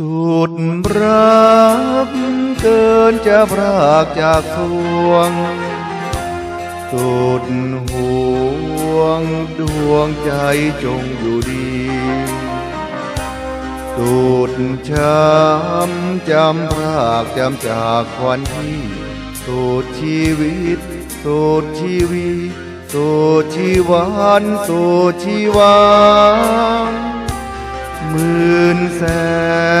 สุดรักเกินจะพรากจากสวง สุดห่วงดวงใจจงอยู่ดี สุดช้ำจำพรากจำจากควันที่สุดชีวิตสุดชีวิตสุดชีวันสุดชีวาหมื่นแสน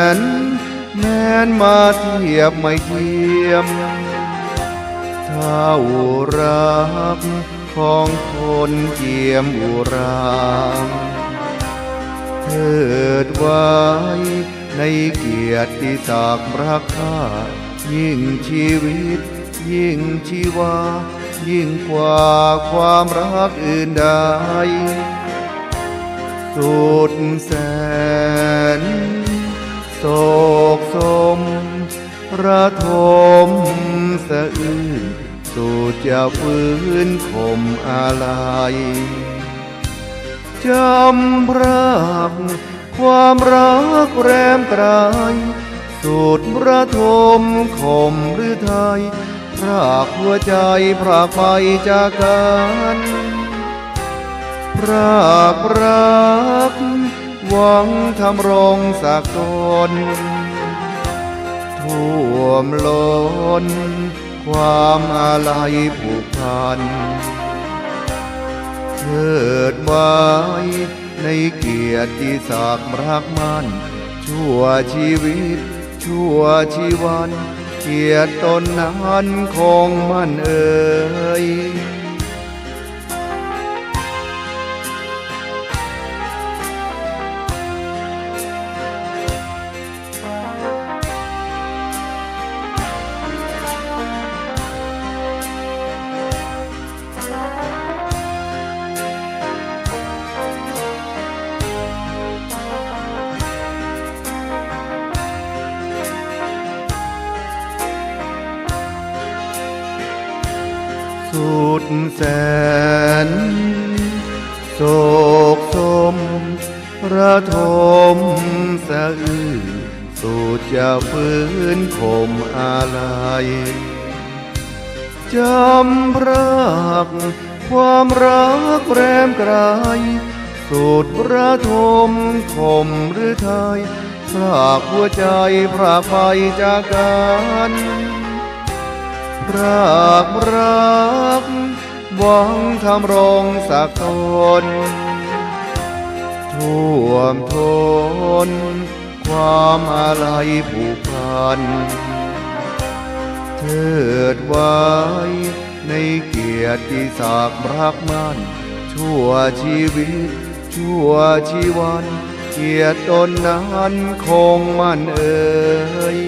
นมาเทียบไม่เทียม เท่ารักของคนเจียมอุรามเถิดไว้ในเกียรติศักดิ์รักข้ายิ่งชีวิต ยิ่งชีวา ยิ่งกว่าความรักอื่นใดสุดแสนโศ ระทมสะอื้นสู่จะฟื้นคมอะไรจำรักความรักแรมตรสุดระทมคมหรือไทยพรากหัวใจพรากไปจากกันพรากรัก หวังทำรงสักตน มล้น ความอาลัยผูกพันเถิดไว้ในเกียรติศักดิ์รักมันชั่วชีวิต ชั่วชีวัน เกียรติตนนั้นคงมันเอ่ย สุดแสนโศกสมระทมสะอื้นสุดจะฟื้นคมอะไรจำรักความรักแรมไกลสุดระทมคมหรือไทยพรากหัวใจพรากไปจากกัน รากรักหวังทำรงสักตนท่วมทน ความอาลัยผูกพันเถิดไว้ในเกียรติศักดิ์รักมันชั่วชีวิต ชั่วชีวัน เกียรติตนนั้นคงมันเอ่ย